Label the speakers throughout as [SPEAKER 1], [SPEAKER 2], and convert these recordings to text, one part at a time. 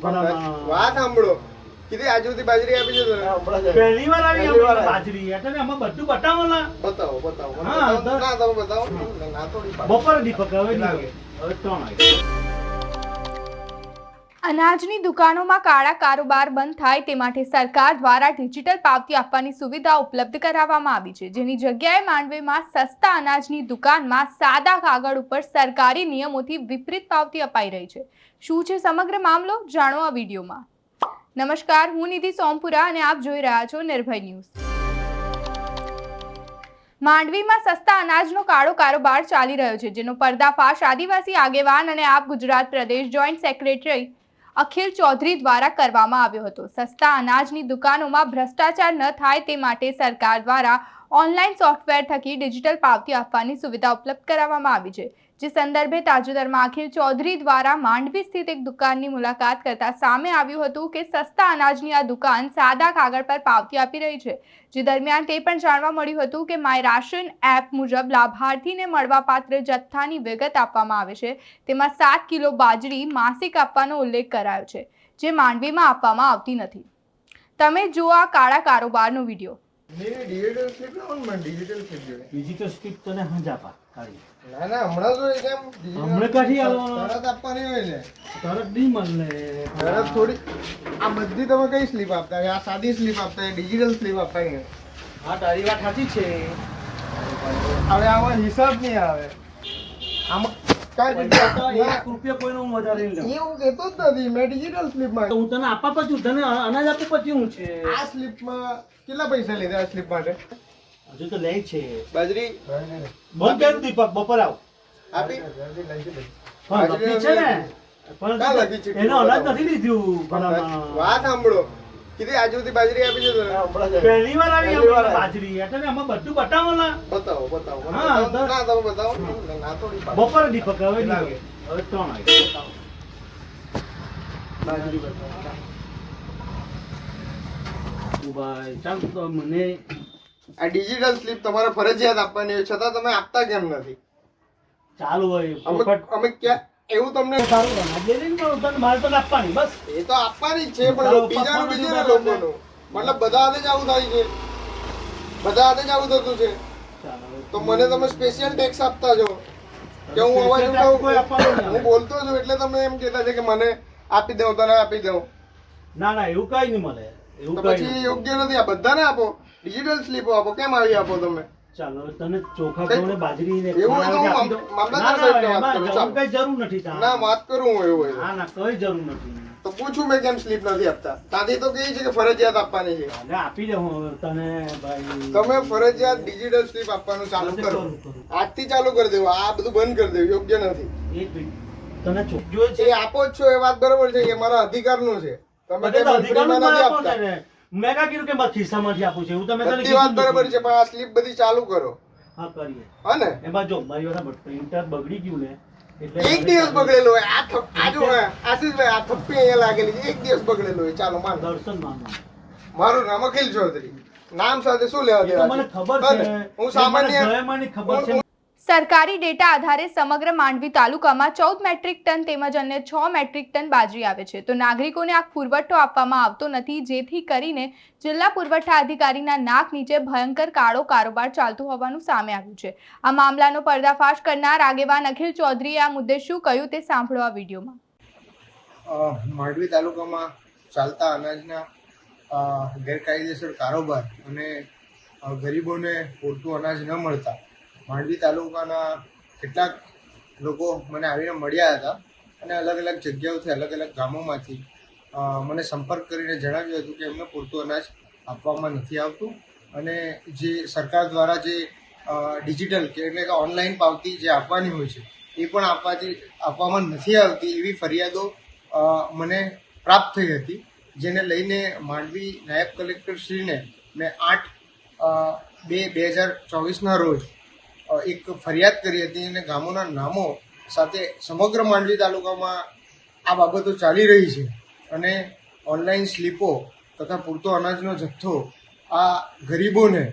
[SPEAKER 1] વાત સાંભળો. કીધી આજુથી બાજરી આપી છે
[SPEAKER 2] પહેલી વાર આવી
[SPEAKER 1] પહેલી વાર
[SPEAKER 2] અમારી બાજરી. એટલે અમે બધું બતાવો ના.
[SPEAKER 1] બતાવો બતાવો.
[SPEAKER 2] હા,
[SPEAKER 1] ના તમે બતાવો. ના થોડી.
[SPEAKER 2] બપોરે દીપક હવે
[SPEAKER 1] લાગે.
[SPEAKER 2] હવે ત્રણ વાગે.
[SPEAKER 3] અનાજની દુકાનોમાં કાળા કારોબાર બંધ થાય તે માટે સરકાર દ્વારા ડિજિટલ પાવતી આપવાની સુવિધા ઉપલબ્ધ કરાવવામાં આવી છે, જેની જગ્યાએ માંડવીમાં સસ્તા અનાજની દુકાનમાં સાદા કાગળ ઉપર સરકારી નિયમોથી વિપરીત પાવતી અપાઈ રહી છે. શું છે સમગ્ર મામલો? જાણો આ વિડીયોમાં. નમસ્કાર, હું નિધિ સોમપુરા અને આપ જોઈ રહ્યા છો નિર્ભય ન્યૂઝ. માંડવીમાં સસ્તા અનાજનો કાળો કારોબાર ચાલી રહ્યો છે, જેનો પર્દાફાશ આદિવાસી આગેવાન અને આપ ગુજરાત પ્રદેશ જોઈન્ટ સેક્રેટરી અખિલ ચૌધરી દ્વારા કરવામાં આવ્યો હતો. સસ્તા અનાજની દુકાનોમાં ભ્રષ્ટાચાર ન થાય તે માટે સરકાર દ્વારા ઓનલાઈન સોફ્ટવેર થકી ડિજિટલ પાવતી આપવાની સુવિધા ઉપલબ્ધ કરાવવામાં આવી છે. જે સંદર્ભે તાજેતરમાં અખિલ ચૌધરી દ્વારા માંડવી સ્થિત એક દુકાનની મુલાકાત કરતા સામે આવ્યું હતું કે સસ્તા અનાજની આ દુકાન સાદા કાગળ પર પાવતી આપી રહી છે. જે દરમિયાન તે પણ જાણવા મળ્યું હતું કે માય રાશન એપ મુજબ લાભાર્થીને મળવાપાત્ર જથ્થાની વિગત આપવામાં આવે છે. તેમાં સાત કિલો બાજરી માસિક આપવાનો ઉલ્લેખ કરાયો છે જે માંડવીમાં આપવામાં આવતી નથી. તમે જુઓ આ કાળા કારોબારનો વીડિયો.
[SPEAKER 1] ડિજિટલ જોઈએ.
[SPEAKER 2] ડિજિટલ તને હંજાપા. કાઢી
[SPEAKER 1] ના ના હમણાં તો કેમ
[SPEAKER 2] હમણાં કાઢી આલવાનો?
[SPEAKER 1] તરત આપવાની હોય ને.
[SPEAKER 2] તરત નહીં મળે
[SPEAKER 1] તરત થોડી આ બધી તમે કઈ સ્લીપ આપતા? આ સાદી સ્લીપ આપતા ડિજિટલ સ્લીપ આપતા
[SPEAKER 2] હા તારી વાત સાચી છે.
[SPEAKER 1] હવે આમાં હિસાબ નહીં આવે. આમાં કાંઈ
[SPEAKER 2] એક રૂપિયા કોઈનો હું વધારે નહીં.
[SPEAKER 1] હું કહેતો જ નથી. મેં ડિજિટલ સ્લીપમાં
[SPEAKER 2] હું તને આપવા પછી તને અનાજ આપવા પછી હું છે?
[SPEAKER 1] આ સ્લીપમાં કેટલા પૈસા લીધા આ સ્લીપ માટે?
[SPEAKER 2] હજુ તો લે છે.
[SPEAKER 1] બાજરી?
[SPEAKER 2] બંધ કર્યું દીપક બપોર આવ.
[SPEAKER 1] આપી?
[SPEAKER 2] હા લખી છે ને? પણ
[SPEAKER 1] ક્યાં લખી છે?
[SPEAKER 2] એનો અનાજ નથી લીધું
[SPEAKER 1] વાત સાંભળો. કીધી આજુ સુધી બાજરી આપી છે
[SPEAKER 2] પહેલી વાર આવી
[SPEAKER 1] પહેલી વાર
[SPEAKER 2] અમારી
[SPEAKER 1] આવી.
[SPEAKER 2] બાજરી. એટલે અમે બધું બતાવો ને.
[SPEAKER 1] બતાવો બતાવો.
[SPEAKER 2] હા,
[SPEAKER 1] બતાવો.
[SPEAKER 2] તો-
[SPEAKER 1] ના તમે બતાવો. ના થોડી
[SPEAKER 2] બપોરે દીપક હવે
[SPEAKER 1] લાગે.
[SPEAKER 2] હવે ત્રણ વાગે
[SPEAKER 1] બાજરી બતાવો.
[SPEAKER 2] ભાઈ ચાલ તો મને
[SPEAKER 1] આ ડિજિટલ સ્લીપ તમારે ફરજિયાત આપવાની હોય છતાં તમે આપતા કેમ નથી?
[SPEAKER 2] ચાલુ હોય
[SPEAKER 1] અમે અમે ક્યાં એવું તમને
[SPEAKER 2] મારે તો આપવાની બસ.
[SPEAKER 1] એ તો આપવાની જ છે પણ બીજાનું
[SPEAKER 2] પપ્પાનો
[SPEAKER 1] બીજું ને
[SPEAKER 2] દીકરો
[SPEAKER 1] લોકોનું. મતલબ બધા હાથે જ આવું થાય છે. બધા હાથે જ આવું થતું છે. તો મને તમે સ્પેશિયલ ટેક્સ આપતા છો કે હું અવાજ ઉઠાવું? હું બોલતો છું એટલે તમે એમ કહેતા છે કે મને આપી દઉં તને આપી દઉં.
[SPEAKER 2] ના ના એવું કઈ નહીં મળે. એવું
[SPEAKER 1] પછી યોગ્ય નથી. આ બધાને આપો. ડિજિટલ સ્લીપો આપો. કેમ આવી આપો તમે?
[SPEAKER 2] ચાલો તને ચોખા ઘઉં બાજરી ને
[SPEAKER 1] એવું હોય તો હું મામલતદાર
[SPEAKER 2] ના, ના,
[SPEAKER 1] સાહેબને વાત કરું,
[SPEAKER 2] જવું કઈ જરૂર નથી
[SPEAKER 1] ના વાત કરું હું એવું
[SPEAKER 2] ના ના કઈ જરૂર નથી.
[SPEAKER 1] તો પૂછું મેં કેમ સ્લીપ નથી આપતા. ત્યાંથી તો કહે છે કે ફરજિયાત આપવાની છે.
[SPEAKER 2] અરે આપી દે હું તને ભાઈ
[SPEAKER 1] તમે ફરજિયાત ડિજિટલ સ્લીપ આપવાનું ચાલુ કરો. આજથી ચાલુ કરી દેવું. આ બધું બંધ કરી દેવું. યોગ્ય નથી.
[SPEAKER 2] એક મિનિટ. તને ચોખ જોઈએ
[SPEAKER 1] આપો જ છો. એ વાત બરોબર છે કે મારા અધિકારનું છે. તમે
[SPEAKER 2] તો અધિકારનું
[SPEAKER 1] ફ્રીમાં નથી
[SPEAKER 2] મારે કોણ
[SPEAKER 1] આપતા.
[SPEAKER 2] છે? મેં કાં કીધું કે મારા ખિસ્સામાંથી આપું છું એવું તમે તને
[SPEAKER 1] બધી વાત
[SPEAKER 2] કીધું
[SPEAKER 1] છે પણ આ સ્લીપ બધી ચાલુ કરો.
[SPEAKER 2] હા કરીએ.
[SPEAKER 1] હા ને
[SPEAKER 2] એમાં જો મારી વાત પ્રિન્ટર બગડી ગયું ને
[SPEAKER 1] એક દિવસ બગડેલો હોય. આ થપ- આ આશીષભાઈ આ થપ્પી અહીંયા લાગેલી છે. એક દિવસ બગડેલો હોય. ચાલો માન.
[SPEAKER 2] દર્શન માનો.
[SPEAKER 1] મારું નામ અખિલ ચૌધરી. નામ સાથે શું લેવા દેવા
[SPEAKER 2] મને ખબર છે.
[SPEAKER 1] હું સામાન્ય
[SPEAKER 2] ખબર છે.
[SPEAKER 1] હું-
[SPEAKER 3] સરકારી ડેટા આધારે સમગ્ર માંડવી તાલુકામાં ચૌદ મેટ્રિક ટન તેમજ અન્ય છ મેટ્રિક ટન બાજરી આવે છે. તો નાગરિકોને આ પુરવઠો આપવામાં આવતો નથી, જેથી કરીને જિલ્લા પુરવઠા અધિકારીના નાક નીચે ભયંકર કાળો કારોબાર ચાલતું હોવાનું સામે આવ્યું છે. આ મામલાનો પર્દાફાશ કરનાર આગેવાન અખિલ ચૌધરીએ આ મુદ્દે શું કહ્યું તે સાંભળો આ વિડીયોમાં
[SPEAKER 1] માંડવી તાલુકામાં ચાલતા અનાજના ગેરકાયદેસર કારોબાર અને ગરીબોને પૂરતું અનાજ ન મળતા માંડવી તાલુકાના કેટલાક લોકો મને આવીને મળ્યા હતા અને અલગ અલગ જગ્યાઓથી, અલગ અલગ ગામોમાંથી મને સંપર્ક કરીને જણાવ્યું હતું કે એમને પૂરતું અનાજ આપવામાં નથી આવતું અને જે સરકાર દ્વારા જે ડિજિટલ કે એટલે કે ઓનલાઈન પાવતી જે આપવાની હોય છે, એ પણ આપવાથી, આપવામાં નથી આવતી એવી ફરિયાદો મને પ્રાપ્ત થઈ હતી, જેને લઈને માંડવી નાયબ કલેક્ટરશ્રીને મેં આઠ બે બે હજાર ચોવીસના રોજ એક ફરિયાદ કરી હતી અને ગામોના નામો સાથે સમગ્ર માંડવી તાલુકામાં આ બાબતો ચાલી રહી છે અને ઓનલાઈન સ્લીપો તથા પૂરતો અનાજનો જથ્થો આ ગરીબોને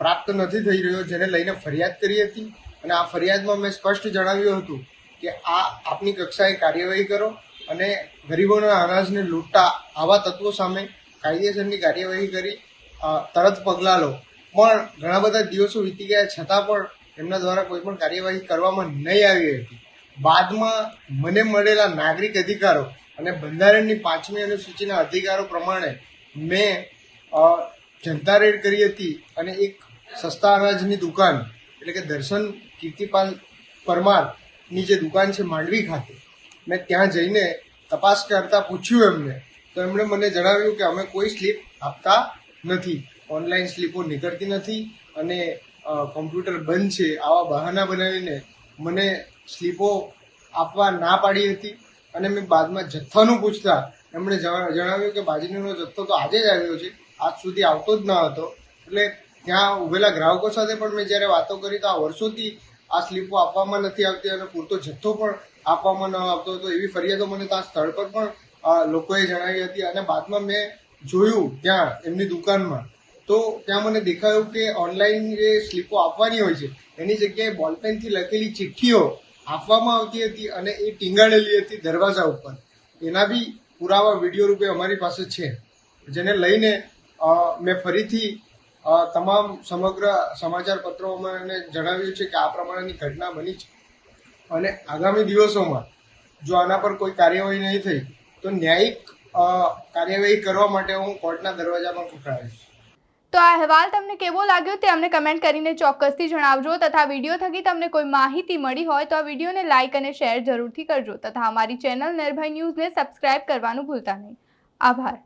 [SPEAKER 1] પ્રાપ્ત નથી થઈ રહ્યો, જેને લઈને ફરિયાદ કરી હતી. અને આ ફરિયાદમાં મેં સ્પષ્ટ જણાવ્યું હતું કે આ આપની કક્ષાએ કાર્યવાહી કરો અને ગરીબોના અનાજને લૂંટતા આવા તત્વો સામે કાયદેસરની કાર્યવાહી કરી તરત પગલાં લો. પણ ઘણા બધા દિવસો વીતી ગયા, છતાં પણ એમના દ્વારા કોઈ પણ કાર્યવાહી કરવામાં નહીં આવી હતી. બાદમાં મને મળેલા નાગરિક અધિકારો અને બંધારણની પાંચમી અનુસૂચિના અધિકારો પ્રમાણે મેં જનતા રેડ કરી હતી અને એક સસ્તા અનાજની દુકાન, એટલે કે દર્શન કીર્તિપાલ પરમારની જે દુકાન છે માંડવી ખાતે, મેં ત્યાં જઈને તપાસ કરતાં પૂછ્યું એમને. તો એમણે મને જણાવ્યું કે અમે કોઈ સ્લીપ આપતા નથી. ઓનલાઈન સ્લીપો નીકળતી નથી અને કોમ્પ્યુટર બંધ છે, આવા બહાના બનાવીને મને સ્લીપો આપવા ના પાડી હતી. અને મેં બાદમાં જથ્થાનું પૂછતા, એમણે જણા- જણાવ્યું કે, બાજરીનો જથ્થો તો આજે જ આવ્યો છે. આજ સુધી આવતો જ ન હતો. એટલે ત્યાં ઉભેલા ગ્રાહકો સાથે પણ મેં જ્યારે વાતો કરી તો આ વર્ષોથી આ સ્લીપો આપવામાં નથી આવતી અને પૂરતો જથ્થો પણ આપવામાં ન આવતો હતો. એવી ફરિયાદો મને ત્યાં સ્થળ પર પણ લોકોએ જણાવી હતી. અને બાદમાં મેં જોયું ત્યાં એમની દુકાનમાં તો ત્યાં મને દેખાયું કે ઓનલાઈન જે સ્લીપો આપવાની હોય છે. એની જગ્યાએ બોલપેનથી લખેલી ચિઠ્ઠીઓ આપવામાં આવતી હતી અને એ ટીંગાડેલી હતી દરવાજા ઉપર. એના બી પુરાવા વીડિયો રૂપે અમારી પાસે છે. જેને લઈને મેં ફરીથી તમામ સમગ્ર સમાચાર પત્રોમાં એને જણાવ્યું છે કે આ પ્રમાણેની ઘટના બની છે. અને આગામી દિવસોમાં જો આના પર કોઈ કાર્યવાહી નહીં થઈ, તો ન્યાયિક કાર્યવાહી કરવા માટે હું કોર્ટના દરવાજામાં ખખડાવીશ
[SPEAKER 3] તો આ અહેવાલ તમને કેવો લાગ્યો તે અમને કમેન્ટ કરીને ચોક્કસથી જણાવજો તથા વીડિયો થકી તમને કોઈ માહિતી મળી હોય તો આ વિડીયોને લાઇક અને શેર જરૂરથી કરજો તથા અમારી ચેનલ નિર્ભય ન્યૂઝને સબસ્ક્રાઇબ કરવાનું ભૂલતા નહીં. આભાર.